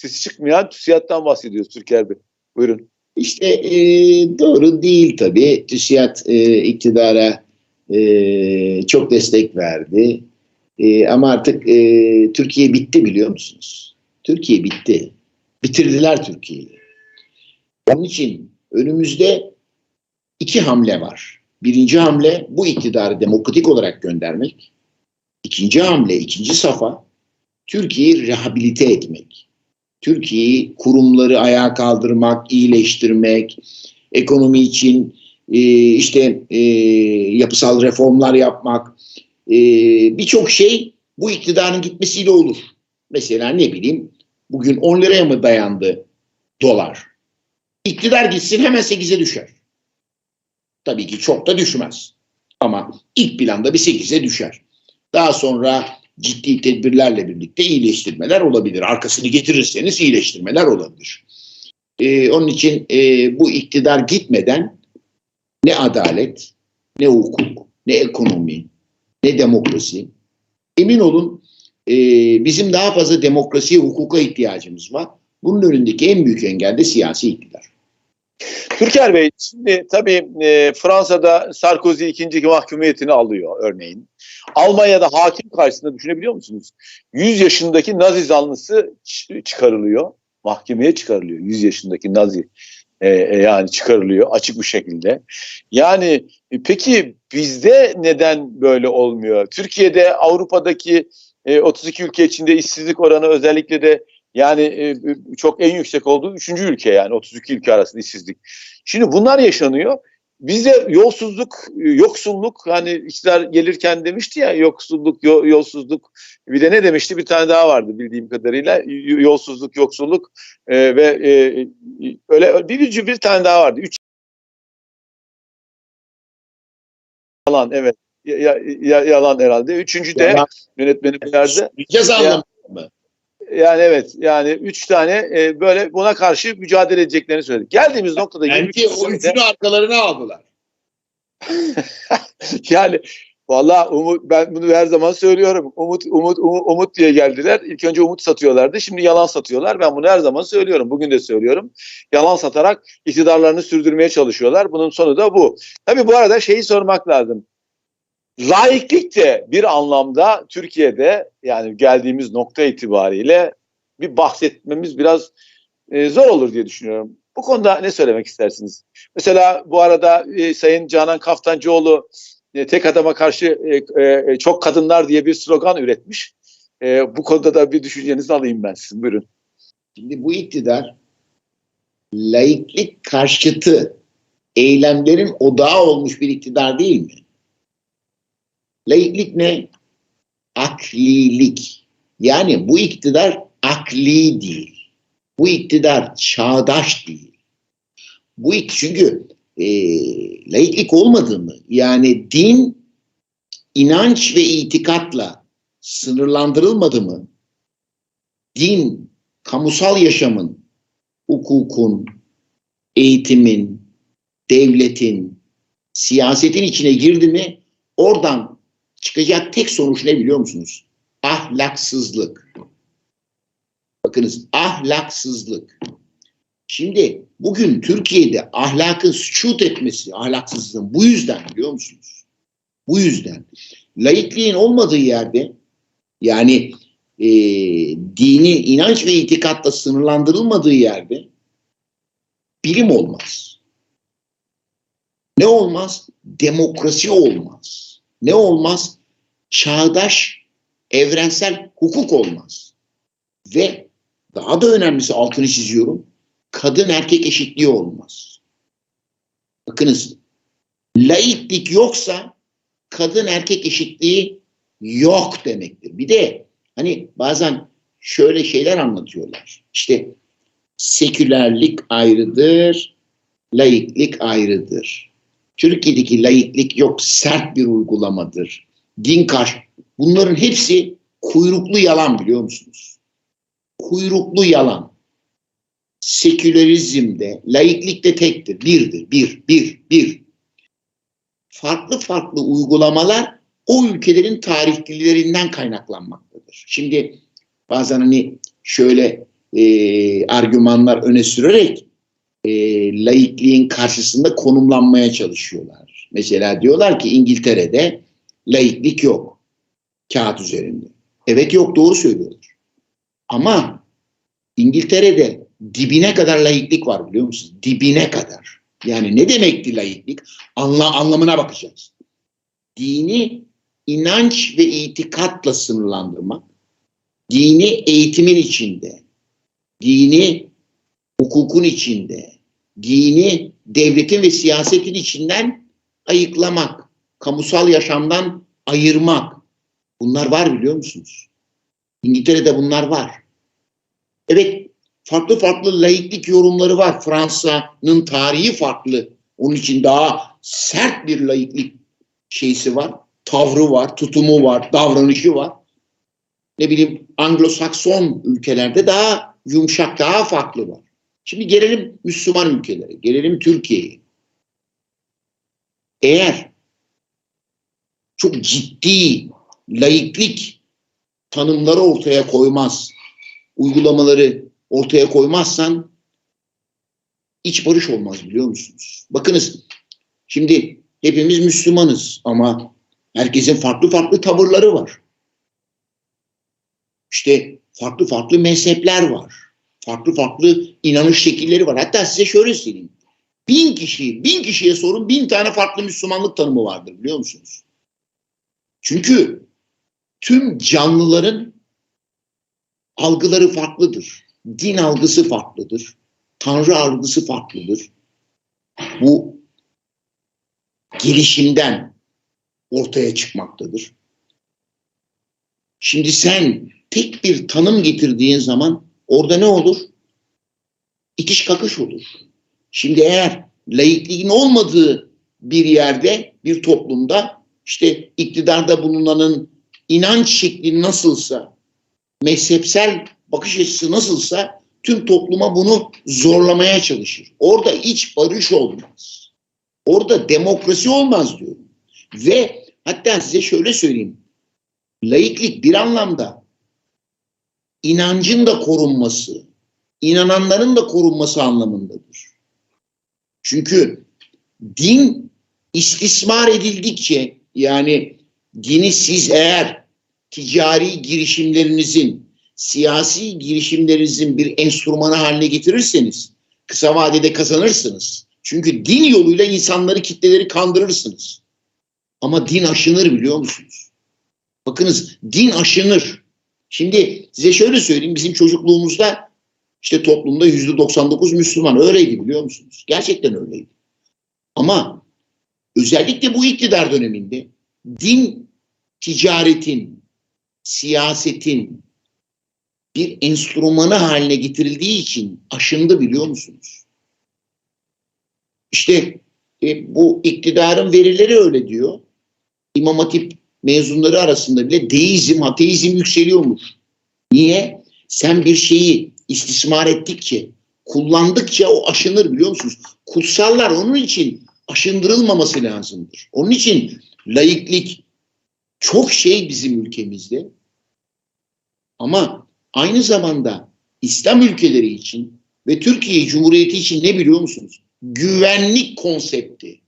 sesi çıkmayan TÜSİAD'dan bahsediyoruz Türker Bey. Buyurun. İşte e, doğru değil tabii. TÜSİAD e, iktidara e, çok destek verdi. E, ama artık e, Türkiye bitti biliyor musunuz? Türkiye bitti. Bitirdiler Türkiye'yi. Onun için önümüzde iki hamle var. Birinci hamle bu iktidarı demokratik olarak göndermek. İkinci hamle, ikinci safa Türkiye'yi rehabilite etmek. Türkiye'yi kurumları ayağa kaldırmak, iyileştirmek, ekonomi için e, işte e, yapısal reformlar yapmak, e, birçok şey bu iktidarın gitmesiyle olur. Mesela ne bileyim bugün 10 liraya mı dayandı dolar? İktidar gitsin hemen 8'e düşer. Tabii ki çok da düşmez. Ama ilk planda bir 8'e düşer. Daha sonra ciddi tedbirlerle birlikte iyileştirmeler olabilir. Arkasını getirirseniz iyileştirmeler olabilir. Ee, onun için e, bu iktidar gitmeden ne adalet, ne hukuk, ne ekonomi, ne demokrasi. Emin olun e, bizim daha fazla demokrasiye, hukuka ihtiyacımız var. Bunun önündeki en büyük engel de siyasi iktidar. Türker Bey, şimdi tabii e, Fransa'da Sarkozy ikinci mahkumiyetini alıyor örneğin. Almanya'da hakim karşısında düşünebiliyor musunuz? 100 yaşındaki Nazi zanlısı çıkarılıyor. Mahkemeye çıkarılıyor 100 yaşındaki Nazi e, e, yani çıkarılıyor açık bir şekilde. Yani e, peki bizde neden böyle olmuyor? Türkiye'de Avrupa'daki e, 32 ülke içinde işsizlik oranı özellikle de yani e, çok en yüksek olduğu üçüncü ülke yani 32 ülke arasında işsizlik. Şimdi bunlar yaşanıyor. Bizde yolsuzluk, yoksulluk hani iktidar gelirken demişti ya yoksulluk, yolsuzluk bir de ne demişti bir tane daha vardı bildiğim kadarıyla yolsuzluk, yoksulluk e, ve e, öyle bir, bir tane daha vardı. Üç yalan evet ya, ya, yalan herhalde. Üçüncü de yönetmenim nerede? Ceza yani evet yani üç tane e, böyle buna karşı mücadele edeceklerini söyledi. Geldiğimiz noktada Belki o üçünü arkalarına aldılar. yani valla Umut ben bunu her zaman söylüyorum. Umut Umut Umut, Umut diye geldiler. İlk önce Umut satıyorlardı. Şimdi yalan satıyorlar. Ben bunu her zaman söylüyorum. Bugün de söylüyorum. Yalan satarak iktidarlarını sürdürmeye çalışıyorlar. Bunun sonu da bu. Tabii bu arada şeyi sormak lazım. Laiklik de bir anlamda Türkiye'de yani geldiğimiz nokta itibariyle bir bahsetmemiz biraz e, zor olur diye düşünüyorum. Bu konuda ne söylemek istersiniz? Mesela bu arada e, Sayın Canan Kaftancıoğlu e, tek adama karşı e, e, çok kadınlar diye bir slogan üretmiş. E, bu konuda da bir düşüncenizi alayım ben sizin. Buyurun. Şimdi bu iktidar laiklik karşıtı eylemlerin odağı olmuş bir iktidar değil mi? Laiklik ne? Aklilik. Yani bu iktidar akli değil. Bu iktidar çağdaş değil. Bu çünkü e, laiklik olmadığı mı? Yani din inanç ve itikatla sınırlandırılmadı mı? Din kamusal yaşamın, hukukun, eğitimin, devletin, siyasetin içine girdi mi oradan çıkacak tek sonuç ne biliyor musunuz? Ahlaksızlık. Bakınız ahlaksızlık. Şimdi bugün Türkiye'de ahlakın suçut etmesi, ahlaksızlığın bu yüzden biliyor musunuz? Bu yüzden. Laikliğin olmadığı yerde yani e, dini inanç ve itikatla sınırlandırılmadığı yerde bilim olmaz. Ne olmaz? Demokrasi olmaz ne olmaz? Çağdaş evrensel hukuk olmaz. Ve daha da önemlisi altını çiziyorum. Kadın erkek eşitliği olmaz. Bakınız laiklik yoksa kadın erkek eşitliği yok demektir. Bir de hani bazen şöyle şeyler anlatıyorlar. İşte sekülerlik ayrıdır, laiklik ayrıdır. Türkiye'deki laiklik yok sert bir uygulamadır. Din karşı. Bunların hepsi kuyruklu yalan biliyor musunuz? Kuyruklu yalan. Sekülerizmde, laiklik de tektir. Birdir. Bir, bir, bir. Farklı farklı uygulamalar o ülkelerin tarihlerinden kaynaklanmaktadır. Şimdi bazen hani şöyle e, argümanlar öne sürerek e, laikliğin karşısında konumlanmaya çalışıyorlar. Mesela diyorlar ki İngiltere'de laiklik yok kağıt üzerinde. Evet yok doğru söylüyorlar. Ama İngiltere'de dibine kadar laiklik var biliyor musunuz? Dibine kadar. Yani ne demekti laiklik? Anla, anlamına bakacağız. Dini inanç ve itikatla sınırlandırmak, dini eğitimin içinde, dini hukukun içinde, dini devletin ve siyasetin içinden ayıklamak, kamusal yaşamdan ayırmak. Bunlar var biliyor musunuz? İngiltere'de bunlar var. Evet, farklı farklı laiklik yorumları var. Fransa'nın tarihi farklı. Onun için daha sert bir laiklik şeysi var. Tavrı var, tutumu var, davranışı var. Ne bileyim Anglo-Sakson ülkelerde daha yumuşak, daha farklı var. Şimdi gelelim Müslüman ülkelere, gelelim Türkiye'ye. Eğer çok ciddi laiklik tanımları ortaya koymaz, uygulamaları ortaya koymazsan iç barış olmaz biliyor musunuz? Bakınız şimdi hepimiz Müslümanız ama herkesin farklı farklı tavırları var. İşte farklı farklı mezhepler var. Farklı farklı inanış şekilleri var. Hatta size şöyle söyleyeyim. Bin kişi, bin kişiye sorun bin tane farklı Müslümanlık tanımı vardır biliyor musunuz? Çünkü tüm canlıların algıları farklıdır. Din algısı farklıdır. Tanrı algısı farklıdır. Bu gelişimden ortaya çıkmaktadır. Şimdi sen tek bir tanım getirdiğin zaman orada ne olur? İkiş kakış olur. Şimdi eğer laikliğin olmadığı bir yerde, bir toplumda işte iktidarda bulunanın inanç şekli nasılsa, mezhepsel bakış açısı nasılsa tüm topluma bunu zorlamaya çalışır. Orada iç barış olmaz. Orada demokrasi olmaz diyorum. Ve hatta size şöyle söyleyeyim. Laiklik bir anlamda inancın da korunması, inananların da korunması anlamındadır. Çünkü din istismar edildikçe yani dini siz eğer ticari girişimlerinizin, siyasi girişimlerinizin bir enstrümanı haline getirirseniz kısa vadede kazanırsınız. Çünkü din yoluyla insanları, kitleleri kandırırsınız. Ama din aşınır biliyor musunuz? Bakınız din aşınır. Şimdi size şöyle söyleyeyim bizim çocukluğumuzda işte toplumda yüzde 99 Müslüman öyleydi biliyor musunuz? Gerçekten öyleydi. Ama özellikle bu iktidar döneminde din ticaretin, siyasetin bir enstrümanı haline getirildiği için aşındı biliyor musunuz? İşte e, bu iktidarın verileri öyle diyor. İmam Hatip mezunları arasında bile deizm, ateizm yükseliyormuş. Niye? Sen bir şeyi istismar ettikçe, kullandıkça o aşınır biliyor musunuz? Kutsallar onun için aşındırılmaması lazımdır. Onun için laiklik çok şey bizim ülkemizde. Ama aynı zamanda İslam ülkeleri için ve Türkiye Cumhuriyeti için ne biliyor musunuz? Güvenlik konsepti.